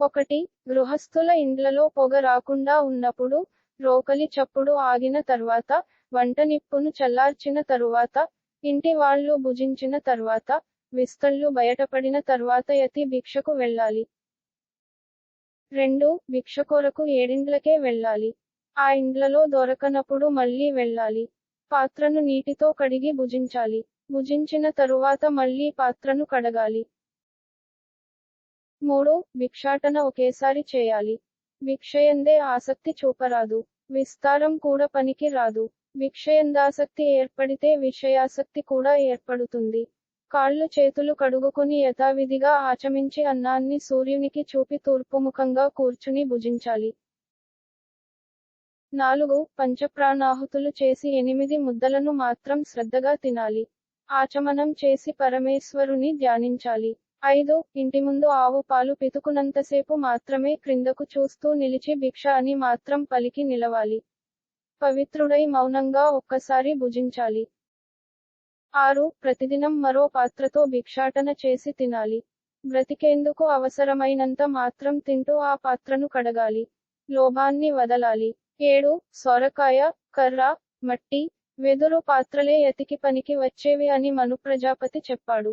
ఒకటి గృహస్థుల ఇండ్లలో పొగ రాకుండా ఉన్నప్పుడు రోకలి చప్పుడు ఆగిన తర్వాత వంట నిప్పును చల్లార్చిన తరువాత ఇంటి వాళ్ళు భుజించిన తర్వాత విస్తళ్ళు బయటపడిన తర్వాత యతి భిక్షకు వెళ్ళాలి. రెండు భిక్ష కొరకు ఏడిండ్లకే వెళ్ళాలి. ఆ ఇండ్లలో దొరకనప్పుడు మళ్ళీ వెళ్ళాలి. పాత్రను నీటితో కడిగి భుజించాలి. భుజించిన తరువాత మళ్ళీ పాత్రను కడగాలి. మూడు భిక్షాటన ఒకేసారి చేయాలి. భిక్షయందే ఆసక్తి చూపరాదు. విస్తారం కూడా పనికి రాదు. భిక్షయందాసక్తి ఏర్పడితే విషయాసక్తి కూడా ఏర్పడుతుంది. కాళ్ళు చేతులు కడుగుకుని యథావిధిగా ఆచమించి అన్నాన్ని సూర్యునికి చూపి తూర్పుముఖంగా కూర్చుని భుజించాలి. నాలుగు పంచప్రాణాహుతులు చేసి ఎనిమిది ముద్దలను మాత్రం శ్రద్ధగా తినాలి. ఆచమనం చేసి పరమేశ్వరుని ధ్యానించాలి. ఐదు ఇంటి ముందు ఆవు పాలు పితుకునంతసేపు మాత్రమే క్రిందకు చూస్తూ నిలిచి భిక్ష అని మాత్రం పలికి నిలవాలి. పవిత్రుడై మౌనంగా ఒక్కసారి భుజించాలి. ఆరు ప్రతిదినం మరో పాత్రతో భిక్షాటన చేసి తినాలి. బ్రతికేందుకు అవసరమైనంత మాత్రం తింటూ ఆ పాత్రను కడగాలి. లోభాన్ని వదలాలి. ఏడు సొరకాయ కర్ర మట్టి వెదురు పాత్రలే ఎతికి పనికి వచ్చేవి అని మను ప్రజాపతి చెప్పాడు.